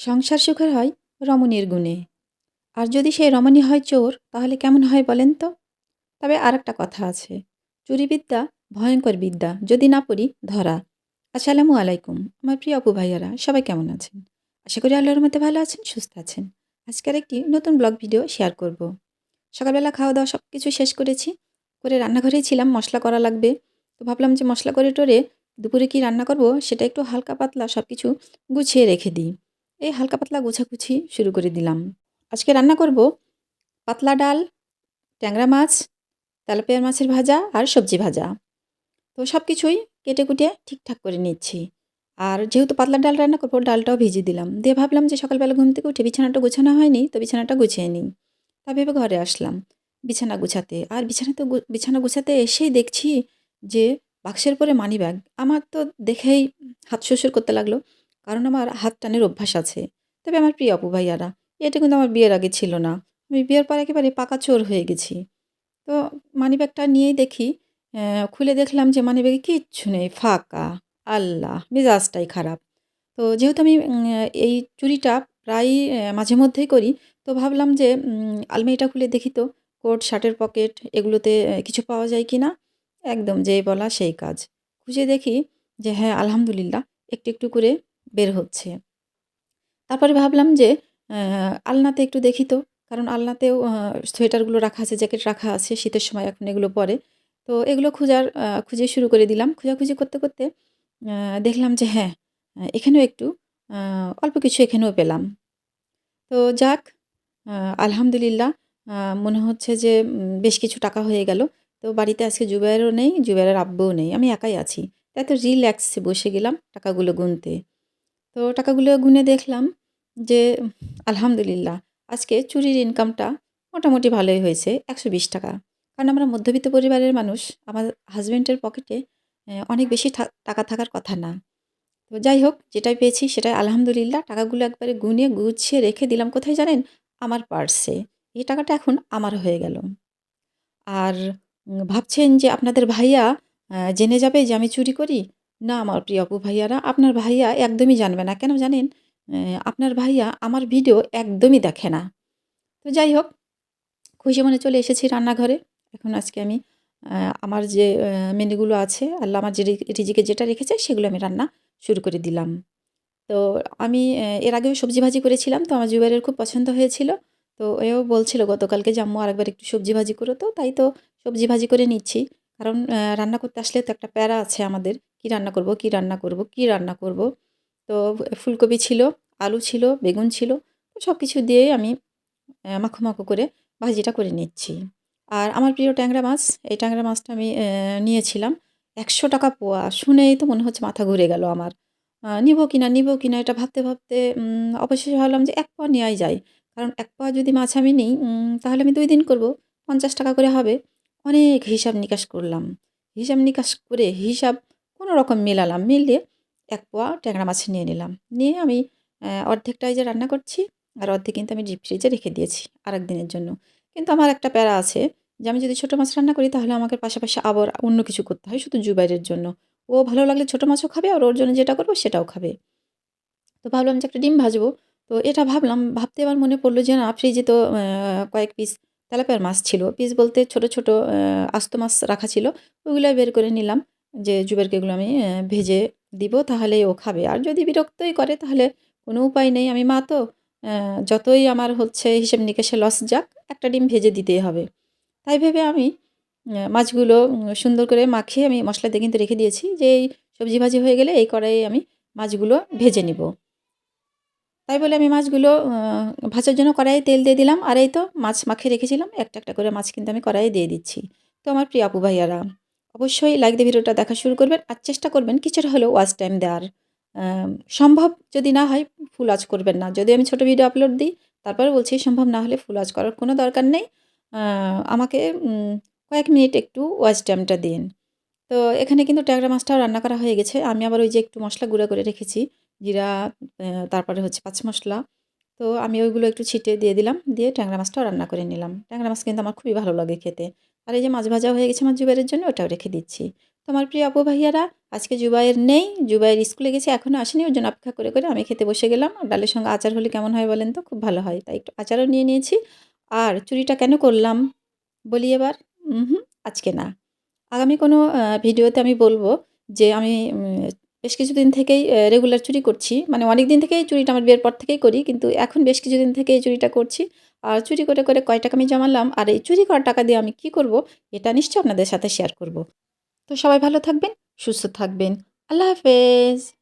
সংসার সুখের হয় রমণীর গুণে। আর যদি সেই রমণী হয় চোর, তাহলে কেমন হয় বলেন তো? তবে আর একটা কথা আছে। চুরিবিদ্যা ভয়ঙ্কর বিদ্যা, যদি না পড়ি ধরা। আসসালামু আলাইকুম, আমার প্রিয় অপু ভাইয়ারা, সবাই কেমন আছেন? আশা করি আল্লাহর মধ্যে ভালো আছেন, সুস্থ আছেন। আজকের একটি নতুন ব্লগ ভিডিও শেয়ার করব। সকালবেলা খাওয়া দাওয়া সব কিছু শেষ করেছি। করে রান্নাঘরেই ছিলাম, মশলা করা লাগবে। তো ভাবলাম যে মশলা করে টোরে দুপুরে কি রান্না করব, সেটা একটু হালকা পাতলা সব কিছু গুছিয়ে রেখে দিই। এই হালকা পাতলা গোছাগুছি শুরু করে দিলাম। আজকে রান্না করব পাতলা ডাল, ট্যাংরা মাছ, তেলাপিয়ার মাছের ভাজা আর সবজি ভাজা। তো সব কিছুই কেটে কুটে ঠিকঠাক করে নিচ্ছি। আর যেহেতু পাতলা ডাল রান্না করব, ডালটাও ভিজিয়ে দিলাম। দিয়ে ভাবলাম যে সকালবেলা ঘুম থেকে উঠে বিছানাটা গোছানো হয়নি, তো বিছানাটা গুছিয়ে নিই। তা ভেবে ঘরে আসলাম বিছানা গুছাতে। আর বিছানাতে বিছানা গুছাতে এসেই দেখছি যে বাক্সের পরে মানি ব্যাগ আমার তো দেখেই হাত শ্বশুর করতে লাগল। কারণ আমার হাত টানের অভ্যাস আছে। তবে আমার প্রিয় অপু ভাইয়ারা, এটা কিন্তু আমার বিয়ের আগে ছিল না। আমি বিয়ের পর একেবারে পাকা চোর হয়ে গেছি। তো মানিব্যাগটা নিয়েই দেখি খুলে দেখলাম যে মানিব্যাগে কিচ্ছু নেই, ফাঁকা। আল্লাহ, মেজাজটাই খারাপ। তো যেহেতু আমি এই চুরিটা প্রায় মাঝে মধ্যেই করি, তো ভাবলাম যে আলমারিটা খুলে দেখি তো, কোট, শার্টের পকেট, এগুলোতে কিছু পাওয়া যায় কি না একদম যেই বলা সেই কাজ। খুঁজে দেখি যে হ্যাঁ আলহামদুলিল্লাহ, একটু একটু করে বের হচ্ছে। তারপরে ভাবলাম যে আলনাতে একটু দেখি তো। কারণ আলনাতেও সোয়েটারগুলো রাখা আছে, জ্যাকেট রাখা আছে, শীতের সময় এখন এগুলো পরে। তো এগুলো খোঁজার খুঁজে শুরু করে দিলাম। খোঁজাখুঁজি করতে করতে দেখলাম যে হ্যাঁ এখানেও একটু অল্প কিছু এখানেও পেলাম। তো যাক আলহামদুলিল্লাহ মনে হচ্ছে যে বেশ কিছু টাকা হয়ে গেল। তো বাড়িতে আজকে জুবাইরও নেই, জুবাইরের আব্বুও নেই। আমি একাই আছি। তাই তো রিল্যাক্সে বসে গেলাম টাকাগুলো গুনতে। তো টাকাগুলো গুনে দেখলাম যে, আলহামদুলিল্লাহ, আজকে চুরির ইনকামটা মোটামুটি ভালোই হয়েছে, একশো বিশ টাকা। কারণ আমরা মধ্যবিত্ত পরিবারের মানুষ, আমার হাজব্যান্ডের পকেটে অনেক বেশি টাকা থাকার কথা না। তো যাই হোক, যেটাই পেয়েছি সেটাই আলহামদুলিল্লাহ, টাকাগুলো একবারে গুনে গুছিয়ে রেখে দিলাম। কোথায় জানেন? আমার পার্সে এই টাকাটা এখন আমার হয়ে গেল। আর ভাবছেন যে আপনাদের ভাইয়া জেনে যাবে যে আমি চুরি করি? না, আমার প্রিয় অপু ভাইয়ারা, আপনার ভাইয়া একদমই জানবে না। কেন জানেন? আপনার ভাইয়া আমার ভিডিও একদমই দেখে না। তো যাই হোক, খুশি মনে চলে এসেছি রান্নাঘরে। এখন আজকে আমি আমার যে মেনুগুলো আছে, আল্লাহ আমার যে রিজিকে যেটা রেখেছে, সেগুলো আমি রান্না শুরু করে দিলাম। তো আমি এর আগেও সবজি ভাজি করেছিলাম, তো আমার জুবাইরের খুব পছন্দ হয়েছিল। তো এও বলছিল, গতকালকে যে আম্মু আরেকবার একটু সবজি ভাজি করো তো। তাই তো সবজি ভাজি করে নিচ্ছি। কারণ রান্না করতে আসলে তো একটা প্যারা আছে আমাদের। কি রান্না করব, কি রান্না করব, কি রান্না করব? তো ফুলকপি ছিল, আলু ছিল, বেগুন ছিল সব কিছু দিয়েই আমি মাখো মাখো করে ভাজিটা করে নিচ্ছি। আর আমার প্রিয় ট্যাংরা মাছ, এই ট্যাংরা মাছটা আমি নিয়েছিলাম একশো টাকা পোয়া। শুনেই তো মনে হচ্ছে মাথা ঘুরে গেল আমার। নিবো কিনা নিবো কিনা এটা ভাবতে ভাবতে অবশেষে ভাবলাম যে এক পোয়া নেওয়াই যায়। কারণ এক পোয়া যদি মাছ আমি নিই তাহলে আমি দুই দিন করব, পঞ্চাশ টাকা করে হবে। অনেক হিসাব নিকাশ করলাম। হিসাব নিকাশ করে হিসাব কোনো রকম মেলালাম। মিলিয়ে এক পোয়া ট্যাংরা মাছ নিয়ে নিলাম। নিয়ে আমি অর্ধেকটাই যে রান্না করছি আর অর্ধেক কিন্তু আমি ডিপ ফ্রিজে রেখে দিয়েছি আরেক দিনের জন্য। কিন্তু আমার একটা প্যারা আছে যে আমি যদি ছোটো মাছ রান্না করি তাহলে আমাকে পাশাপাশি আবার অন্য কিছু করতে হয় শুধু জুবাইরের জন্য। ও ভালো লাগলে ছোটো মাছও খাবে আর ওর জন্য যেটা করব সেটাও খাবে। তো ভাবলাম যে একটা ডিম ভাজবো। তো এটা ভাবলাম, ভাবতে আমার মনে পড়ল যে না ফ্রিজে তো কয়েক পিস তেলাপিয়ার মাছ ছিল। পিস বলতে ছোট ছোট আস্ত মাছ রাখা ছিল। ওগুলো বের করে নিলাম যে জুবেরকে এগুলো আমি ভেজে দিব তাহলে ও খাবে। আর যদি বিরক্তই করে তাহলে কোনো উপায় নেই। আমি মা তো যতই আমার হচ্ছে হিসেব নিকেশে লস যাক, একটা ডিম ভেজে দিতেই হবে। তাই ভেবে আমি মাছগুলো সুন্দর করে মাখিয়ে আমি মশলা দিয়ে কিন্তু রেখে দিয়েছি যে এই সবজি ভাজি হয়ে গেলে এই কড়াইয়ে আমি মাছগুলো ভেজে নিব। তাই বলে আমি মাছগুলো ভাজার জন্য কড়াইয়ে তেল দিয়ে দিলাম। আর এই তো মাছ মাখিয়ে রেখেছিলাম। একটা একটা করে মাছ কিন্তু আমি কড়াইয়ে দিয়ে দিচ্ছি। তো আমার প্রিয় আপু ভাইয়ারা, অবশ্যই লাইক দিয়ে ভিডিওটা দেখা শুরু করবেন আর চেষ্টা করবেন কিছুটা হলেও ওয়াচ টাইম দেওয়ার। সম্ভব যদি না হয় ফুল ওয়াচ করবেন না। যদি আমি ছোট ভিডিও আপলোড দিই, তারপরে বলছি সম্ভব না হলে ফুল ওয়াচ করার কোনো দরকার নেই। আমাকে কয়েক মিনিট একটু ওয়াচ টাইমটা দিন। তো এখানে কিন্তু ট্যাংরা মাছটাও রান্না করা হয়ে গেছে। আমি আবার ওই যে একটু মশলা গুঁড়া করে রেখেছি। জিরা তারপরে হচ্ছে পাঁচ মশলা। তো আমি ওইগুলো একটু ছিটে দিয়ে দিলাম, দিয়ে ট্যাংরা মাছটাও রান্না করে নিলাম। ট্যাংরা মাছ কিন্তু আমার খুবই ভালো লাগে খেতে। আর এই যে মাছ ভাজা হয়ে গেছে আমার জুবাইয়ের জন্য, ওটাও রেখে দিচ্ছি। তোমার প্রিয় আপু ভাইয়ারা, আজকে জুবাইয়ের নেই, জুবাইয়ের স্কুলে গেছে এখনও আসেনি, ওর জন্য অপেক্ষা করে করে আমি খেতে বসে গেলাম। ডালের সঙ্গে আচার হলে কেমন হয় বলেন তো, খুব ভালো হয়। তাই একটু আচারও নিয়ে নিয়েছি। আর চুরিটা কেন করলাম? বলি এবার। আজকে না। আগামী কোনো ভিডিওতে আমি বলব যে আমি বেশ কিছুদিন থেকেই রেগুলার চুরি করছি। মানে অনেক দিন থেকেই চুরিটা আমার বিয়ের পর থেকেই করি, কিন্তু এখন বেশ কিছুদিন থেকে এই চুরিটা করছি। আর চুরি করে করে কয় টাকা আমি জমালাম, আর এই চুরি করার টাকা দিয়ে আমি কি করব, এটা নিশ্চয়ই আপনাদের সাথে শেয়ার করব। তো সবাই ভালো থাকবেন, সুস্থ থাকবেন। আল্লাহ হাফেজ।